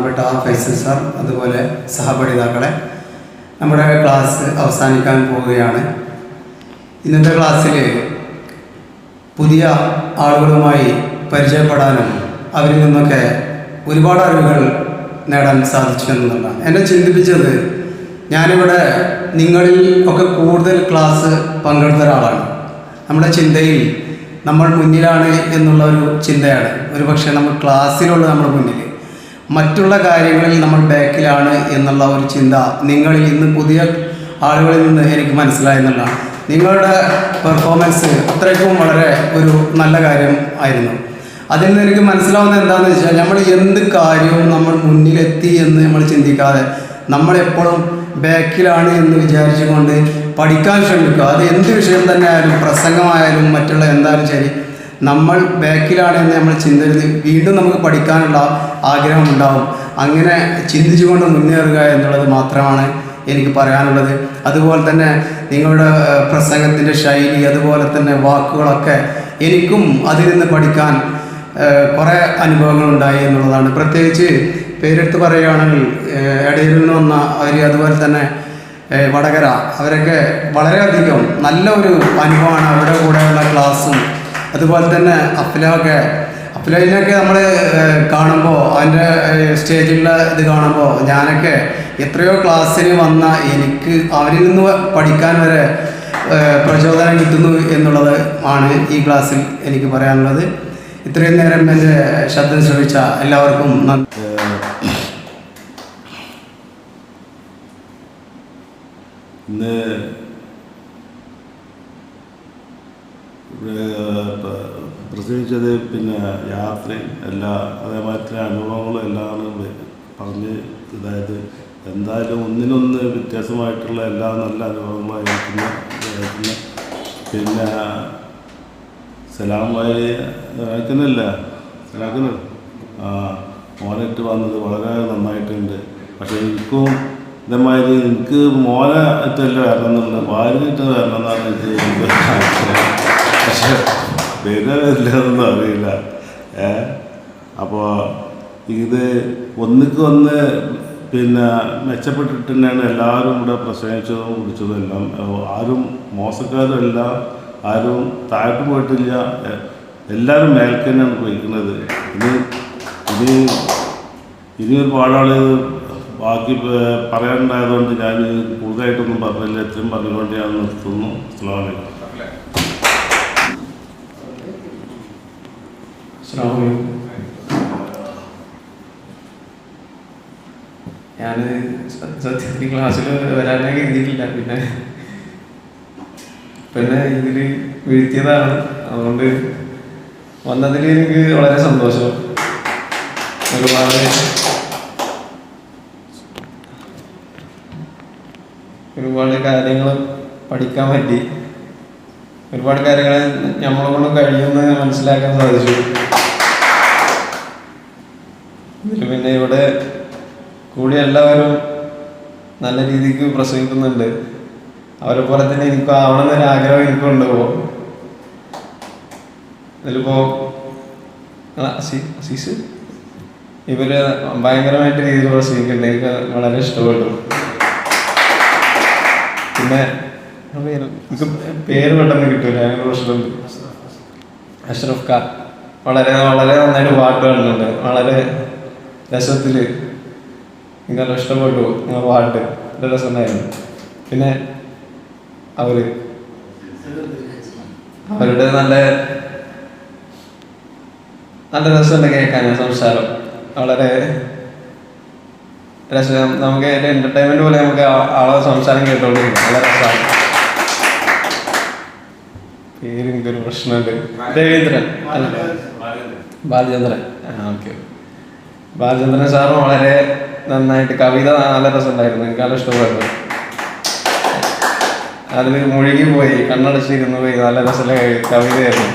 ബഹുമാനപ്പെട്ട ഫൈസൽ സാർ അതുപോലെ സഹപഠിതാക്കളെ നമ്മുടെ ക്ലാസ് അവസാനിക്കാൻ പോവുകയാണ്. ഇന്നത്തെ ക്ലാസ്സിൽ പുതിയ ആളുകളുമായി പരിചയപ്പെടാനും അവരിൽ നിന്നൊക്കെ ഒരുപാട് അറിവുകൾ നേടാൻ സാധിച്ചു എന്നുള്ളതാണ്. എന്നെ ചിന്തിപ്പിച്ചത് ഞാനിവിടെ നിങ്ങളിൽ ഒക്കെ കൂടുതൽ ക്ലാസ് പങ്കെടുത്ത ഒരാളാണ്. നമ്മുടെ ചിന്തയിൽ നമ്മൾ മുന്നിലാണ് എന്നുള്ള ഒരു ചിന്തയാണ്. ഒരു പക്ഷേ നമ്മൾ ക്ലാസ്സിലുള്ള നമ്മുടെ മുന്നിൽ മറ്റുള്ള കാര്യങ്ങളിൽ നമ്മൾ ബാക്കിലാണ് എന്നുള്ള ഒരു ചിന്ത നിങ്ങളിൽ ഇന്ന് പുതിയ ആളുകളിൽ നിന്ന് എനിക്ക് മനസ്സിലായെന്നുള്ളതാണ് നിങ്ങളുടെ പെർഫോമൻസ് അത്രയ്ക്കും വളരെ ഒരു നല്ല കാര്യം ആയിരുന്നു. അതിൽ നിന്ന് എനിക്ക് മനസ്സിലാവുന്നത് എന്താണെന്ന് വെച്ചാൽ നമ്മൾ എന്ത് കാര്യവും നമ്മൾ മുന്നിലെത്തി എന്ന് നമ്മൾ ചിന്തിക്കാതെ നമ്മളെപ്പോഴും ബാക്കിലാണ് എന്ന് വിചാരിച്ചുകൊണ്ട് പഠിക്കാൻ ശ്രമിക്കുക. അത് എന്ത് വിഷയം തന്നെ ആയാലും പ്രസംഗമായാലും മറ്റുള്ള എന്തായാലും ശരി നമ്മൾ ബാക്കിലാണ് എന്ന് നമ്മൾ ചിന്തരുത് വീണ്ടും നമുക്ക് പഠിക്കാനുള്ള ആഗ്രഹം ഉണ്ടാവും. അങ്ങനെ ചിന്തിച്ചുകൊണ്ട് മുന്നേറുക എന്നുള്ളത് മാത്രമാണ് എനിക്ക് പറയാനുള്ളത്. അതുപോലെ തന്നെ നിങ്ങളുടെ പ്രസംഗത്തിന്റെ ശൈലി അതുപോലെ തന്നെ വാക്കുകളൊക്കെ എനിക്കും അതിൽ നിന്ന് പഠിക്കാൻ കുറേ അനുഭവങ്ങളുണ്ടായി എന്നുള്ളതാണ്. പ്രത്യേകിച്ച് പേരെടുത്ത് പറയുകയാണെങ്കിൽ ഇടയിൽ നിന്ന് വന്ന അവർ അതുപോലെ തന്നെ വടകര അവരൊക്കെ വളരെയധികം നല്ല ഒരു അനുഭവമാണ്. അവരുടെ കൂടെയുള്ള ക്ലാസ്സും അതുപോലെ തന്നെ അഫ്ലൊക്കെ അഫ്ലൈനൊക്കെ നമ്മൾ കാണുമ്പോൾ അതിന്റെ സ്റ്റേജിലുള്ള ഇത് കാണുമ്പോൾ ഞാനൊക്കെ എത്രയോ ക്ലാസ്സിന് വന്ന എനിക്ക് അവരിൽ നിന്ന് പഠിക്കാൻ വരെ പ്രചോദനം കിട്ടുന്നു എന്നുള്ളത് ആണ് ഈ ക്ലാസ്സിൽ എനിക്ക് പറയാനുള്ളത്. ഇത്രയും നേരം എന്റെ ശബ്ദം ശ്രമിച്ച എല്ലാവർക്കും ഇന്ന് ഇവിടെ പ- പ്രത്യേകിച്ചത് പിന്നെ യാത്രയും എല്ലാ അതേമാതിരി അനുഭവങ്ങളും എല്ലാം പറഞ്ഞ് അതായത് എന്തായാലും ഒന്നിനൊന്ന് വ്യത്യാസമായിട്ടുള്ള എല്ലാ നല്ല അനുഭവങ്ങളായിരിക്കുന്ന പിന്നെ സലാമായി അയക്കുന്നല്ല സലാക്കുന്ന ആ മോനിട്ട് വന്നത് വളരെ നന്നായിട്ടുണ്ട്. പക്ഷേ എനിക്കും ഇതേമാതിരി എനിക്ക് മോനെ വരണം എന്നുള്ളത് ഭാര്യയിട്ട് വരണം എന്നാണ് എനിക്ക് പക്ഷെ വരില്ലെന്നൊന്നും അറിയില്ല. ഏ? അപ്പോൾ ഇത് ഒന്നിക്ക് ഒന്ന് പിന്നെ മെച്ചപ്പെട്ടിട്ട് തന്നെയാണ് എല്ലാവരും ഇവിടെ പ്രസംഗിച്ചതും കുടിച്ചതും എല്ലാം ആരും മോശക്കാരുമല്ല ആരും താഴോട്ട് പോയിട്ടില്ല. എല്ലാവരും മേൽക്ക് തന്നെയാണ് പോയിരിക്കുന്നത് ഇനി ഇനി ഇനി ഒരുപാട് ആളുകൾ ബാക്കി പറയാനുണ്ടായതുകൊണ്ട് ഞാൻ കൂടുതലായിട്ടൊന്നും പറഞ്ഞില്ല. എത്രയും പറഞ്ഞുകൊണ്ട് ഞാൻ നിർത്തുന്നു. അസ്സാം വലൈക്കും ഞാൻ സത്യത്തിൽ ക്ലാസ്സിൽ വരാനേ കരുതിയിട്ടില്ല പിന്നെ പിന്നെ ഇതിൽ വീഴ്ത്തിയതാണ്. അതുകൊണ്ട് വന്നതിൽ എനിക്ക് വളരെ സന്തോഷം. ഒരുപാട് ഒരുപാട് കാര്യങ്ങൾ പഠിക്കാൻ പറ്റി. ഒരുപാട് കാര്യങ്ങൾ നമ്മളെ കൊണ്ട് കഴിയുമെന്ന് മനസ്സിലാക്കാൻ സാധിച്ചു ഇതിൽ പിന്നെ ഇവിടെ കൂടി എല്ലാവരും നല്ല രീതിക്ക് പ്രസംഗിക്കുന്നുണ്ട്. അവരെ പോലെ തന്നെ എനിക്ക് ആവണം എന്നൊരു ആഗ്രഹം എനിക്കുണ്ട് ഇപ്പോ. ഇതിലിപ്പോ ഇവർ ഭയങ്കരമായിട്ട് രീതിയിൽ പ്രസംഗിക്കുന്നുണ്ട്. എനിക്ക് വളരെ ഇഷ്ടപ്പെട്ടു. പിന്നെ എനിക്ക് പേര് പെട്ടെന്ന് കിട്ടൂല. അഷ്റഫ് ഖാൻ. വളരെ വളരെ നന്നായിട്ട് പാട്ട് പാടുന്നുണ്ട്. വളരെ രസത്തിൽ നിങ്ങൾ ഇഷ്ടപ്പെട്ടു നിങ്ങൾ പാട്ട് നല്ല രസമുണ്ടായിരുന്നു. പിന്നെ അവർ? അവരുടെ നല്ല നല്ല രസമുണ്ട് കേൾക്കാൻ സംസാരം. വളരെ രസം. നമുക്ക് അതിന്റെ എന്റർടൈൻമെന്റ് പോലെ നമുക്ക് ആളെ സംസാരം കേട്ടോണ്ടിരിക്കും. നല്ല രസമാണ് പേര് എനിക്കൊരു പ്രശ്നമുണ്ട്. രവീന്ദ്രൻ അല്ല. ബാലചന്ദ്രൻ. ആ ഓക്കെ. ബാലചന്ദ്രൻ സാറും വളരെ നന്നായിട്ട് കവിത നല്ല രസമുണ്ടായിരുന്നു. എനിക്ക് നല്ല ഇഷ്ടമായിരുന്നു. അതിൽ മുഴുകി പോയി കണ്ണടച്ചിരുന്നു പോയി. നല്ല രസമുള്ള കവിതയായിരുന്നു.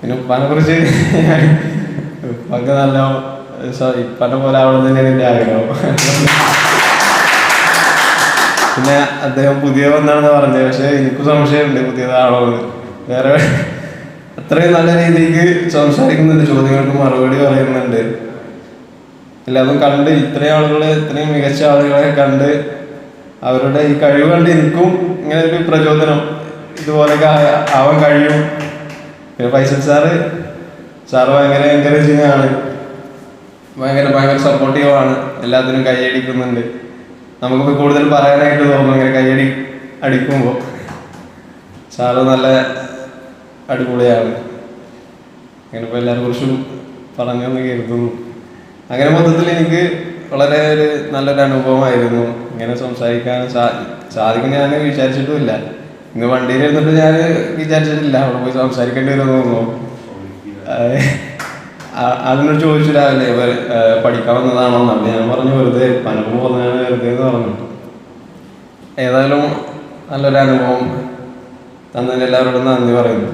പിന്നെ ഉപ്പാനെ കുറിച്ച് ഉപ്പൊക്കെ നല്ല ഇപ്പനെ പോലെ ആവണം തന്നെയാണ് എന്റെ ആഗ്രഹം. പിന്നെ അദ്ദേഹം പുതിയ വന്നാണെന്ന് പറഞ്ഞത് പക്ഷെ എനിക്ക് സംശയമുണ്ട് പുതിയതാണോ വേറെ അത്രയും നല്ല രീതിക്ക് സംസാരിക്കുന്നുണ്ട്. ചോദ്യങ്ങൾക്ക് മറുപടി പറയുന്നുണ്ട്. എല്ലാതും കണ്ട് ഇത്രയും ആളുകളെ ഇത്രയും മികച്ച ആളുകളെ കണ്ട് അവരുടെ ഈ കഴിവ് കണ്ട് എനിക്കും ഇങ്ങനെ ഒരു പ്രചോദനം ഇതുപോലെയൊക്കെ ആവാൻ കഴിയും. പിന്നെ ഫൈസൽ സാറ് സാറ് ഭയങ്കര എൻകറേജിങ് ആണ്. ഭയങ്കര ഭയങ്കര സപ്പോർട്ടീവ് ആണ്. എല്ലാത്തിനും കൈയടിക്കുന്നുണ്ട്. നമുക്കിപ്പോൾ കൂടുതൽ പറയാനായിട്ട് തോന്നും ഇങ്ങനെ കൈയടി അടിക്കുമ്പോൾ സാറ് നല്ല അടിപൊളിയാണ്. അങ്ങനെ ഇപ്പോൾ എല്ലാവരെ കുറിച്ചും പറഞ്ഞെന്ന് കരുതുന്നു. അങ്ങനെ മൊത്തത്തിൽ എനിക്ക് വളരെ ഒരു നല്ലൊരു അനുഭവമായിരുന്നു. ഇങ്ങനെ സംസാരിക്കാൻ സാധിക്കും ഞാൻ വിചാരിച്ചിട്ടുമില്ല. ഇന്ന് വണ്ടിയിൽ ഇരുന്നിട്ട് ഞാൻ വിചാരിച്ചിട്ടില്ല. അവിടെ പോയി സംസാരിക്കേണ്ടി വരുമെന്ന് തോന്നുന്നു. അതിനോട് ചോദിച്ചു രാവിലെ പഠിക്കാൻ വന്നതാണോ എന്ന്. ഞാൻ പറഞ്ഞു വെറുതെ പനമ്പ് പറഞ്ഞാണ് വെറുതെ എന്ന് പറഞ്ഞു. ഏതായാലും നല്ലൊരു അനുഭവം തന്നതിന് എല്ലാവരോടും നന്ദി പറയുന്നു.